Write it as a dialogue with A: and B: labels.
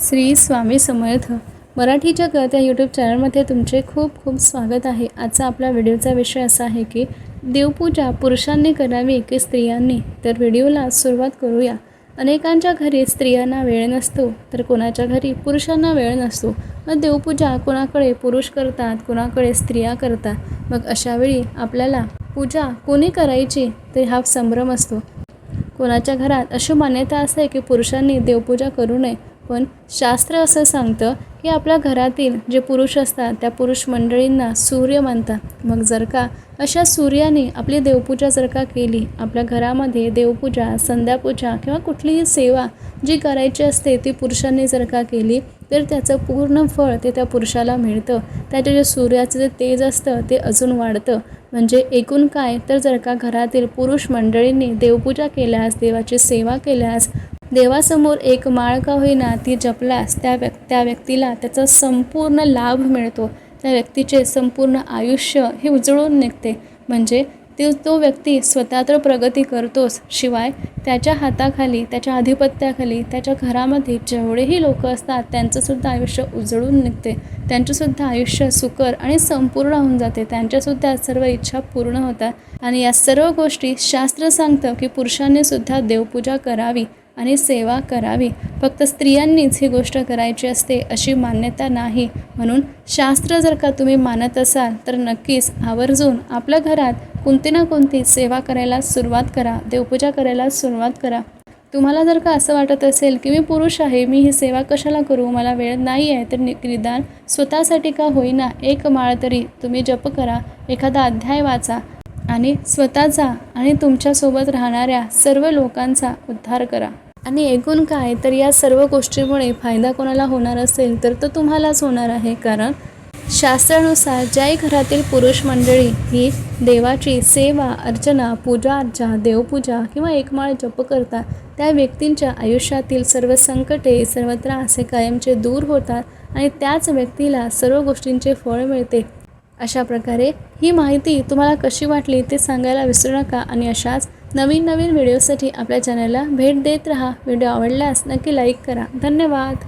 A: श्री स्वामी समर्थ. मराठी जगत या यूट्यूब चॅनलमध्ये तुमचे खूप खूप स्वागत आहे. आजचा आपला व्हिडिओचा विषय असा आहे की देवपूजा पुरुषांनी करावी की स्त्रियांनी? तर व्हिडिओला सुरुवात करूया. अनेकांच्या घरी स्त्रियांना वेळ नसतो तर कोणाच्या घरी पुरुषांना वेळ नसतो. मग देवपूजा कोणाकडे पुरुष करतात कोणाकडे स्त्रिया करतात? मग अशावेळी आपल्याला पूजा कोणी करायची? ते हा संभ्रम असतो. कोणाच्या घरात अशी मान्यता असते की पुरुषांनी देवपूजा करू नये पण शास्त्र असं सांगतं की आपल्या घरातील जे पुरुष असतात त्या पुरुष मंडळींना सूर्य मानतात. मग जर का अशा सूर्याने आपली देवपूजा जर का केली आपल्या घरामध्ये देवपूजा संध्यापूजा किंवा कुठलीही सेवा जी करायची असते ती पुरुषांनी जर का केली तर त्याचं पूर्ण फळ ते त्या पुरुषाला मिळतं. त्याचे जे सूर्याचं जे तेज असतं ते अजून वाढतं. म्हणजे एकूण काय? तर जर का घरातील पुरुष मंडळींनी देवपूजा केल्यास देवाची सेवा केल्यास देवासमोर एक माळ का होईना ती जपल्यास त्या व्यक् त्या व्यक्तीला त्याचा संपूर्ण लाभ मिळतो. त्या व्यक्तीचे संपूर्ण आयुष्य हे उजळून निघते. म्हणजे ते तो व्यक्ती स्वतः तर प्रगती करतोच शिवाय त्याच्या हाताखाली त्याच्या आधिपत्याखाली त्याच्या घरामध्ये जेवढेही लोक असतात त्यांचंसुद्धा आयुष्य उजळून निघते. त्यांचंसुद्धा आयुष्य सुकर आणि संपूर्ण होऊन जाते. त्यांच्यासुद्धा सर्व इच्छा पूर्ण होतात. आणि या सर्व गोष्टी शास्त्र सांगतं की पुरुषांनीसुद्धा देवपूजा करावी. आणि सेवा करावी. फक्त स्त्रियांनीच ही गोष्ट करायची असते अशी मान्यता नाही. म्हणून शास्त्र जर का तुम्ही मानत असाल तर नक्कीच आवर्जून आपल्या घरात कोणती ना कोणती सेवा करायला सुरुवात करा देवपूजा करायला सुरुवात करा. तुम्हाला जर का असं वाटत असेल की मी पुरुष आहे मी ही सेवा कशाला करू मला वेळ नाही आहे तर नि निदान स्वतःसाठी का होईना एक माळ तरी तुम्ही जप करा एखादा अध्याय वाचा आणि स्वतःचा आणि तुमच्यासोबत राहणाऱ्या सर्व लोकांचा उद्धार करा. आणि एकूण काय तर या सर्व गोष्टीमुळे फायदा कोणाला होणार असेल तर तो तुम्हालाच होणार आहे. कारण शास्त्रानुसार ज्याही घरातील पुरुष मंडळी ही देवाची सेवा अर्चना पूजा अर्चा देवपूजा किंवा एकमाळ जप करतात त्या व्यक्तींच्या आयुष्यातील सर्व संकटे सर्व त्रास हे कायमचे दूर होतात आणि त्याच व्यक्तीला सर्व गोष्टींचे फळ मिळते. अशा प्रकारे ही माहिती तुम्हाला कशी वाटली ते सांगायला विसरू नका आणि अशाच नवीन नवीन व्हिडिओसाठी आपल्या चॅनलला भेट देत राहा. व्हिडिओ आवडल्यास नक्की लाईक करा. धन्यवाद.